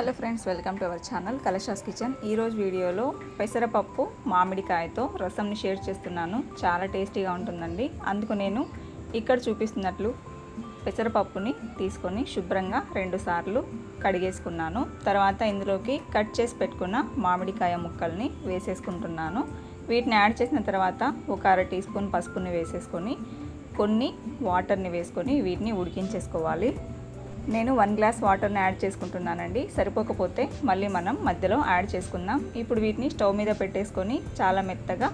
Hello friends welcome to our channel Kalasha's kitchen. ఈరోజు వీడియోలో పెసరపప్పు మామిడికాయతో రసంని షేర్ చేస్తున్నాను. చాలా టేస్టీగా ఉంటుందండి. అందుకు నేను ఇక్కడ చూపిస్తున్నట్లు పెసరపప్పుని తీసుకొని శుభ్రంగా రెండుసార్లు కడిగేసుకున్నాను. తర్వాత ఇందులోకి కట్ చేసి పెట్టుకున్న మామిడికాయ ముక్కల్ని వేసేసుకుంటున్నాను. వీటిని యాడ్ చేసిన తర్వాత ఒక అర టీ స్పూన్ పసుపుని వేసేసుకొని కొన్ని వాటర్ని వేసుకొని వీటిని ఉడికించేసుకోవాలి. నేను వన్ గ్లాస్ వాటర్ని యాడ్ చేసుకుంటున్నానండి. సరిపోకపోతే మళ్ళీ మనం మధ్యలో యాడ్ చేసుకుందాం. ఇప్పుడు వీటిని స్టవ్ మీద పెట్టేసుకొని చాలా మెత్తగా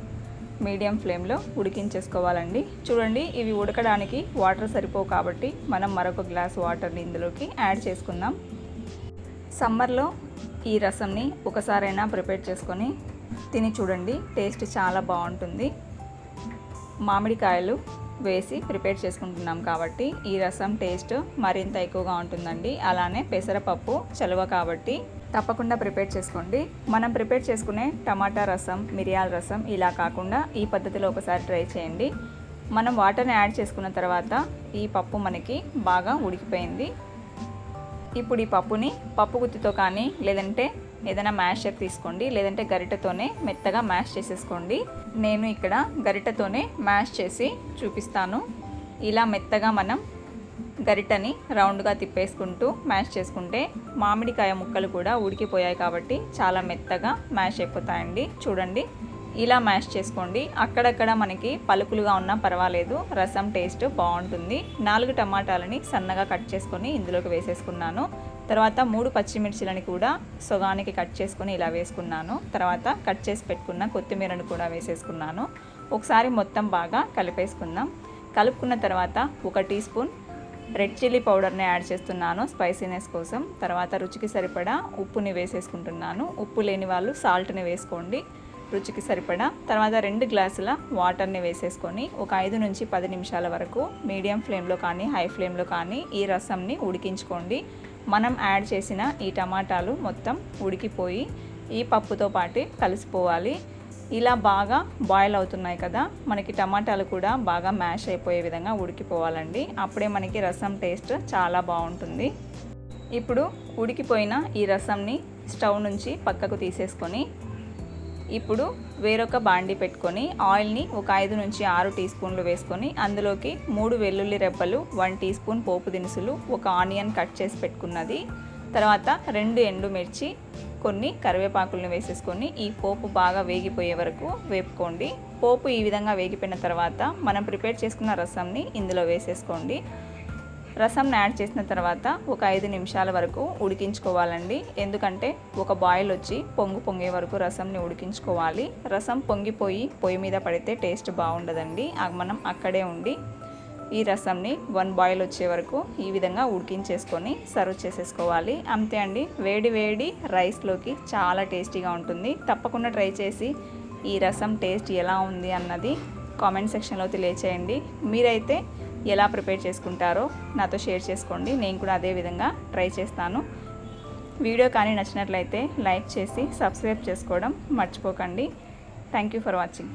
మీడియం ఫ్లేమ్లో ఉడికించేసుకోవాలండి. చూడండి ఇవి ఉడకడానికి వాటర్ సరిపోవు కాబట్టి మనం మరొక గ్లాస్ వాటర్ని ఇందులోకి యాడ్ చేసుకుందాం. సమ్మర్లో ఈ రసంని ఒకసారైనా ప్రిపేర్ చేసుకొని తిని చూడండి టేస్ట్ చాలా బాగుంటుంది. మామిడికాయలు వేసి ప్రిపేర్ చేసుకుంటున్నాం కాబట్టి ఈ రసం టేస్ట్ మరింత ఎక్కువగా ఉంటుందండి. అలానే పెసరపప్పు చలువ కాబట్టి తప్పకుండా ప్రిపేర్ చేసుకోండి. మనం ప్రిపేర్ చేసుకునే టమాటా రసం మిరియాల రసం ఇలా కాకుండా ఈ పద్ధతిలో ఒకసారి ట్రై చేయండి. మనం వాటర్ని యాడ్ చేసుకున్న తర్వాత ఈ పప్పు మనకి బాగా ఉడికిపోయింది. ఇప్పుడు ఈ పప్పుని పప్పు గుత్తితో కానీ లేదంటే ఏదైనా మ్యాషర్ తీసుకోండి లేదంటే గరిటతోనే మెత్తగా మ్యాష్ చేసేసుకోండి. నేను ఇక్కడ గరిటతోనే మ్యాష్ చేసి చూపిస్తాను. ఇలా మెత్తగా మనం గరిటని రౌండ్గా తిప్పేసుకుంటూ మ్యాష్ చేసుకుంటే మామిడికాయ ముక్కలు కూడా ఉడికిపోయాయి కాబట్టి చాలా మెత్తగా మ్యాష్ అయిపోతాయండి. చూడండి. ఇలా మ్యాష్ చేసుకోండి. అక్కడక్కడ మనకి పలుకులుగా ఉన్నా పర్వాలేదు. రసం టేస్ట్ బాగుంటుంది. నాలుగు టమాటాలని సన్నగా కట్ చేసుకొని ఇందులోకి వేసేసుకున్నాను. తర్వాత మూడు పచ్చిమిర్చిలని కూడా సొగానికి కట్ చేసుకొని ఇలా వేసుకున్నాను. తర్వాత కట్ చేసి పెట్టుకున్న కొత్తిమీరను కూడా వేసేసుకున్నాను. ఒకసారి మొత్తం బాగా కలిపేసుకుందాం. కలుపుకున్న తర్వాత ఒక టీ స్పూన్ రెడ్ చిల్లీ పౌడర్ని యాడ్ చేస్తున్నాను స్పైసీనెస్ కోసం. తర్వాత రుచికి సరిపడా ఉప్పుని వేసేసుకుంటున్నాను. ఉప్పు లేని వాళ్ళు సాల్ట్ని వేసుకోండి. రుచికి సరిపడా తర్వాత రెండు గ్లాసుల వాటర్ని వేసేసుకొని ఒక ఐదు నుంచి పది నిమిషాల వరకు మీడియం ఫ్లేమ్లో కానీ హై ఫ్లేమ్లో కానీ ఈ రసంని ఉడికించుకోండి. మనం యాడ్ చేసిన ఈ టమాటాలు మొత్తం ఉడికిపోయి ఈ పప్పుతో పాటు కలిసిపోవాలి. ఇలా బాగా బాయిల్ అవుతున్నాయి కదా మనకి టమాటాలు కూడా బాగా మ్యాష్ అయిపోయే విధంగా ఉడికిపోవాలండి. అప్పుడే మనకి రసం టేస్ట్ చాలా బాగుంటుంది. ఇప్పుడు ఉడికిపోయిన ఈ రసంని స్టవ్ నుంచి పక్కకు తీసేసుకొని ఇప్పుడు వేరొక బాండి పెట్టుకొని ఆయిల్ని ఒక ఐదు నుంచి ఆరు టీ స్పూన్లు వేసుకొని అందులోకి మూడు వెల్లుల్లి రెబ్బలు వన్ టీ స్పూన్ పోపు దినుసులు ఒక ఆనియన్ కట్ చేసి పెట్టుకున్నది. తర్వాత రెండు ఎండుమిర్చి కొన్ని కరివేపాకులను వేసేసుకొని ఈ పోపు బాగా వేగిపోయే వరకు వేపుకోండి. పోపు ఈ విధంగా వేగిపోయిన తర్వాత మనం ప్రిపేర్ చేసుకున్న రసంని ఇందులో వేసేసుకోండి. రసం యాడ్ చేసిన తర్వాత ఒక ఐదు నిమిషాల వరకు ఉడికించుకోవాలండి. ఎందుకంటే ఒక బాయిల్ వచ్చి పొంగు పొంగే వరకు రసంని ఉడికించుకోవాలి. రసం పొంగిపోయి పొయ్యి మీద పడితే టేస్ట్ బాగుండదండి. మనం అక్కడే ఉండి ఈ రసంని వన్ బాయిల్ వచ్చే వరకు ఈ విధంగా ఉడికించేసుకొని సర్వ్ చేసేసుకోవాలి. అంతే అండి. వేడి వేడి రైస్లోకి చాలా టేస్టీగా ఉంటుంది. తప్పకుండా ట్రై చేసి ఈ రసం టేస్ట్ ఎలా ఉంది అన్నది కామెంట్ సెక్షన్లో తెలియచేయండి. మీరైతే ఎలా ప్రిపేర్ చేసుకుంటారో నాతో షేర్ చేసుకోండి. నేను కూడా అదే విధంగా ట్రై చేస్తాను. వీడియో కానీ నచ్చినట్లయితే లైక్ చేసి సబ్స్క్రైబ్ చేసుకోవడం మర్చిపోకండి. Thank you for watching.